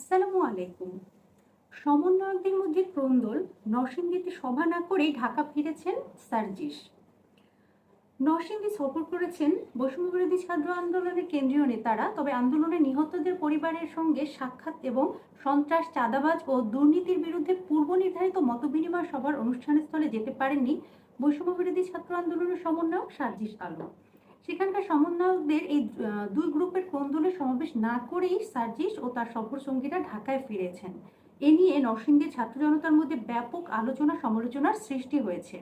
আসসালামু আলাইকুম। সমন্বয়কদের মধ্যে ক্রন্দল নরসিংদীতে সভা না করেই ঢাকা ফিরেছেন সার্জিস। নরসিংদী সফর করেছেন বৈষম্যবিরোধী ছাত্র আন্দোলনের কেন্দ্রীয় নেতারা, তবে আন্দোলনে নিহতদের পরিবারের সঙ্গে সাক্ষাৎ এবং সন্ত্রাস, চাঁদাবাজ ও দুর্নীতির বিরুদ্ধে পূর্ব নির্ধারিত মতবিনিময় সভার অনুষ্ঠানের স্থলে যেতে পারেননি বৈষম্যবিরোধী ছাত্র আন্দোলনের সমন্বয়ক সার্জিস আলম। সেখানকার সমন্বয়কদের এই দুই গ্রুপের কোন্দলে সমাবেশ না করেই সার্জিস ও তার সফর সঙ্গীরা ঢাকায় ফিরেছেন। এ নিয়ে নরসিংদীর ছাত্র জনতার মধ্যে ব্যাপক আলোচনা সমালোচনার সৃষ্টি হয়েছে।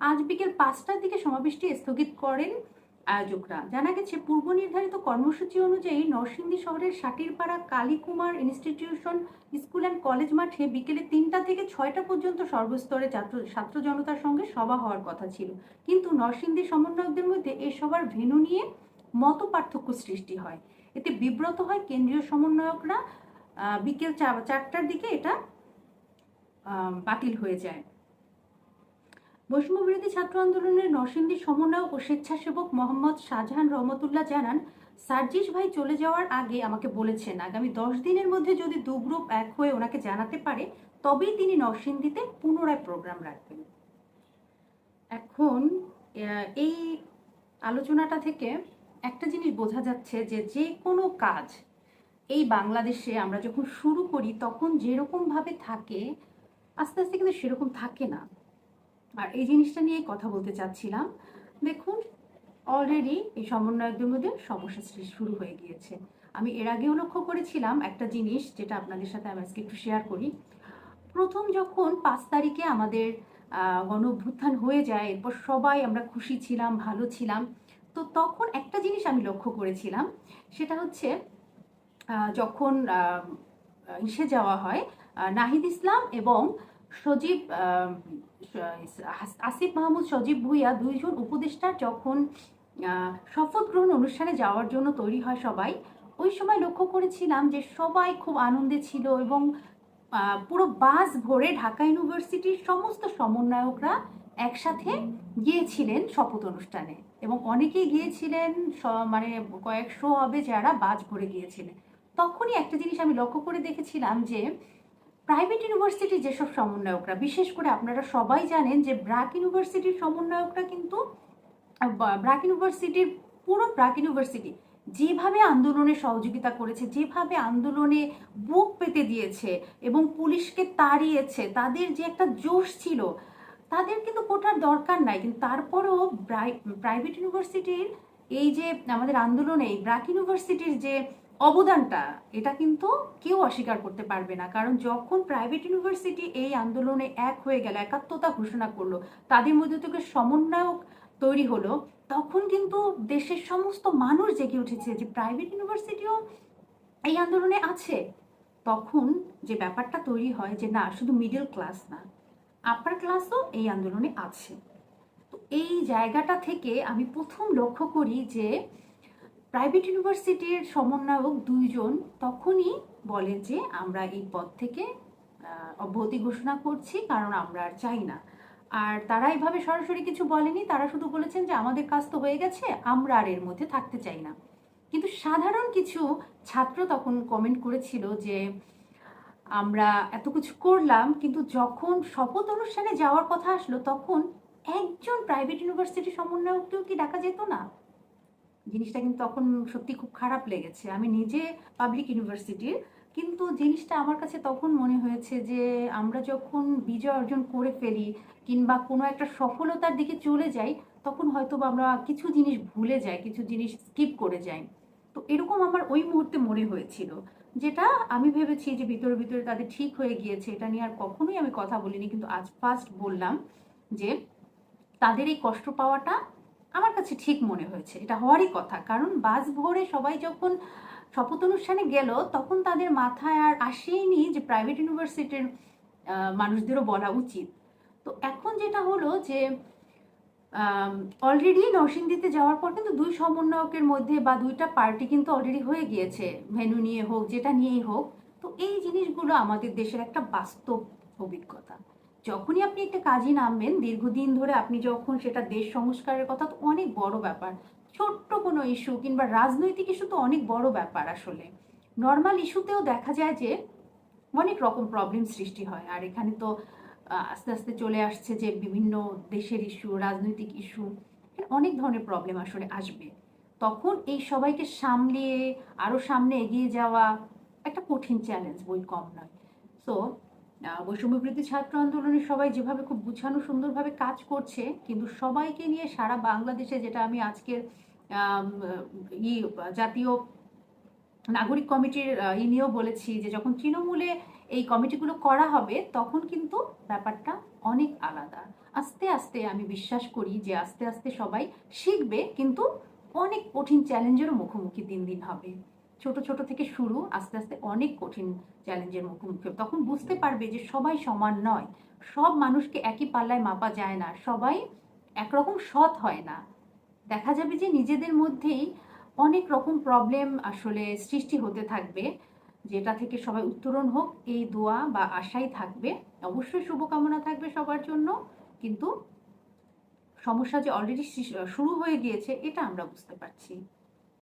আজ বিকেল পাঁচটার দিকে সমাবেশটি স্থগিত করেন আয়োজকরা। জানা গেছে, পূর্ব নির্ধারিত কর্মসূচি অনুযায়ী নরসিংদী শহরের Satirpara Kalikumar institution school and college মাঠে বিকেলে তিনটা থেকে ছয়টা পর্যন্ত সর্বস্তরে ছাত্র ছাত্র জনতার সঙ্গে সভা হওয়ার কথা ছিল। কিন্তু নরসিংদী সমন্বয়কদের মধ্যে এই সভার ভেন্যু নিয়ে মত পার্থক্য সৃষ্টি হয়। এতে বিব্রত হয় কেন্দ্রীয় সমন্বয়করা। বিকেল চারটার দিকে এটা বাতিল হয়ে যায়। বৈষম্যবিরোধী ছাত্র আন্দোলনের নরসিংদী সমন্বয়ক ও স্বেচ্ছাসেবক মোহাম্মদ শাহজাহান রহমতুল্লাহ জানান, সার্জিস ভাই চলে যাওয়ার আগে আমাকে বলেছেন, আগামী দশ দিনের মধ্যে যদি দু গ্রুপ এক হয়ে ওনাকে জানাতে পারে, তবেই তিনি নরসিংদীতে পুনরায় প্রোগ্রাম রাখবেন। এখন এই আলোচনাটা থেকে একটা জিনিস বোঝা যাচ্ছে যে যে কোনো কাজ এই বাংলাদেশে আমরা যখন শুরু করি, তখন যেরকমভাবে থাকে, আস্তে আস্তে কিন্তু সেরকম থাকে না। আর এই জিনিসটা নিয়ে কথা বলতে চাচ্ছিলাম। দেখুন অলরেডি এই সমন্বয়কদের মধ্যে সমস্যা সৃষ্টি শুরু হয়ে গিয়েছে। আমি এর আগেও লক্ষ্য করেছিলাম একটা জিনিস যেটা আপনাদের সাথে আমি আজকে একটু শেয়ার করি। প্রথম যখন পাঁচ তারিখে আমাদের আহ, গণ অভ্যুত্থান হয়ে যায় এরপর সবাই আমরা খুশি ছিলাম ভালো ছিলাম তো তখন একটা জিনিস আমি লক্ষ্য করেছিলাম সেটা হচ্ছে যখন ইসে যাওয়া হয় নাহিদ ইসলাম এবং সজীব আসিফ মাহমুদ সজীব ভুইয়া দুইজন উপদেষ্টা যখন শপথ গ্রহণ অনুষ্ঠানে যাওয়ার জন্য তৈরি হয় সবাই, ওই সময় লক্ষ্য করেছিলাম যে সবাই খুব আনন্দে ছিল এবং পুরো বাস ভরে ঢাকা ইউনিভার্সিটির সমস্ত সমন্বয়করা একসাথে গিয়েছিলেন শপথ অনুষ্ঠানে এবং অনেকেই গিয়েছিলেন মানে কয়েকশো হবে যারা বাস ভরে গিয়েছিলেন। তখনই একটা জিনিস আমি লক্ষ্য করে দেখেছিলাম যে প্রাইভেট ইউনিভার্সিটির যেসব সমন্বয়করা, বিশেষ করে আপনারা সবাই জানেন যে ব্র্যাক ইউনিভার্সিটির সমন্বয়করা কিন্তু ব্র্যাক ইউনিভার্সিটির পুরো ব্র্যাক ইউনিভার্সিটি যেভাবে আন্দোলনে সহযোগিতা করেছে, যেভাবে আন্দোলনে বুক পেতে দিয়েছে এবং পুলিশকে তাড়িয়েছে, তাদের যে একটা জোশ ছিল, তাদের কিন্তু কোটার দরকার নাই। কিন্তু তারপরেও প্রাইভেট ইউনিভার্সিটির এই যে আমাদের আন্দোলনে ব্র্যাক ইউনিভার্সিটির যে অবদানটা, এটা কিন্তু কেউ অস্বীকার করতে পারবে না। কারণ যখন প্রাইভেট ইউনিভার্সিটি এই আন্দোলনে এক হয়ে গেল, একাত্মতা ঘোষণা করল, তাদের মধ্যে থেকে সমন্বয়ক তৈরি হলো, তখন কিন্তু দেশের সমস্ত মানুষ জেগে উঠেছে যে প্রাইভেট ইউনিভার্সিটিও এই আন্দোলনে আছে। তখন যে ব্যাপারটা তৈরি হয় যে না, শুধু মিডল ক্লাস না আপার ক্লাসও এই আন্দোলনে আছে। তো এই জায়গাটা থেকে আমি প্রথম লক্ষ্য করি যে প্রাইভেট ইউনিভার্সিটির সমন্বয়ক দুইজন তখনই বলে যে আমরা এই পদ থেকে অব্যাহতি ঘোষণা করছি কারণ আমরা আর চাই না। আর তারা এইভাবে সরাসরি কিছু বলেনি, তারা শুধু বলেছেন যে আমাদের কাজ তো হয়ে গেছে, আমরা আর এর মধ্যে থাকতে চাই না। কিন্তু সাধারণ কিছু ছাত্র তখন কমেন্ট করেছিল যে আমরা এত কিছু করলাম, কিন্তু যখন শপথ অনুষ্ঠানে যাওয়ার কথা আসলো, তখন একজন প্রাইভেট ইউনিভার্সিটি সমন্বয়ককেও কি ডাকা যেত না? জিনিসটা কিন্তু তখন সত্যি খুব খারাপ লেগেছে। আমি নিজে পাবলিক ইউনিভার্সিটির কিন্তু জিনিসটা আমার কাছে তখন মনে হয়েছে যে, আমরা যখন বিজয় অর্জন করে ফেলি কিংবা কোনো একটা সফলতার দিকে চলে যাই, তখন হয়তো আমরা কিছু জিনিস ভুলে যাই, কিছু জিনিস স্কিপ করে যাই। তো এরকম আমার ওই মুহূর্তে মনে হয়েছিল, যেটা আমি ভেবেছি যে ভিতরে ভিতরে তাদের ঠিক হয়ে গিয়েছে, এটা নিয়ে আর কখনোই আমি কথা বলিনি, কিন্তু আজ ফার্স্ট বললাম যে, তাদের এই কষ্ট পাওয়াটা আমার কাছে ঠিক মনে হয়েছে, এটা হওয়ারই কথা। কারণ বাস ভরে সবাই যখন শপথ অনুষ্ঠানে গেল, তখন তাদের মাথায় আর আসেইনি যে প্রাইভেট ইউনিভার্সিটির মানুষদেরও বলা উচিত। তো এখন যেটা হলো যে অলরেডি নরসিংদীতে যাওয়ার পর কিন্তু দুই সমন্বয়কের মধ্যে বা দুইটা পার্টি কিন্তু অলরেডি হয়ে গিয়েছে ভেনু নিয়ে হোক, যেটা নিয়েই হোক। তো এই জিনিসগুলো আমাদের দেশের একটা বাস্তব অভিজ্ঞতা। যখনই আপনি একটা কাজে নামবেন, দীর্ঘদিন ধরে আপনি যখন সেটা দেশ সংস্কারের কথা, তো অনেক বড় ব্যাপার। ছোট্ট কোনো ইস্যু কিংবা রাজনৈতিক ইস্যু তো অনেক বড় ব্যাপার আসলে। নর্মাল ইস্যুতেও দেখা যায় যে, অনেক রকম প্রবলেম সৃষ্টি হয়। আর এখানে তো আস্তে আস্তে চলে আসছে যে বিভিন্ন দেশের ইস্যু রাজনৈতিক ইস্যু অনেক ধরনের প্রবলেম আসলে আসবে। তখন এই সবাইকে সামলিয়ে আরও সামনে এগিয়ে যাওয়া একটা কঠিন চ্যালেঞ্জ বই কম নয়। সো বৈষম্য বিরোধী ছাত্র আন্দোলনে সবাই যেভাবে খুব গুছানো সুন্দরভাবে কাজ করছে, কিন্তু সবাইকে নিয়ে সারা বাংলাদেশে যেটা আমি আজকের ই, জাতীয় নাগরিক কমিটির ই নিয়েও বলেছি যে যখন তৃণমূলে এই কমিটিগুলো করা হবে, তখন কিন্তু ব্যাপারটা অনেক আলাদা। আস্তে আস্তে আমি বিশ্বাস করি যে আস্তে আস্তে সবাই শিখবে, কিন্তু অনেক কঠিন চ্যালেঞ্জেরও মুখোমুখি দিন দিন হবে। ছোট ছোট থেকে শুরু আস্তে আস্তে অনেক কঠিন চ্যালেঞ্জের মুখোমুখি তখন বুঝতে পারবে যে সবাই সমান নয়। সব মানুষকে একই পাল্লায় মাপা যায় না। সবাই একরকম সৎ হয় না। দেখা যাবে যে নিজেদের মধ্যেই অনেক রকম প্রবলেম আসলে সৃষ্টি হতে থাকবে। যেটা থেকে সবাই উত্তরণ হোক, এই দোয়া বা আশাই থাকবে। অবশ্যই শুভকামনা থাকবে সবার জন্য। কিন্তু সমস্যা যে অলরেডি শুরু হয়ে গিয়েছে, এটা আমরা বুঝতে পারছি।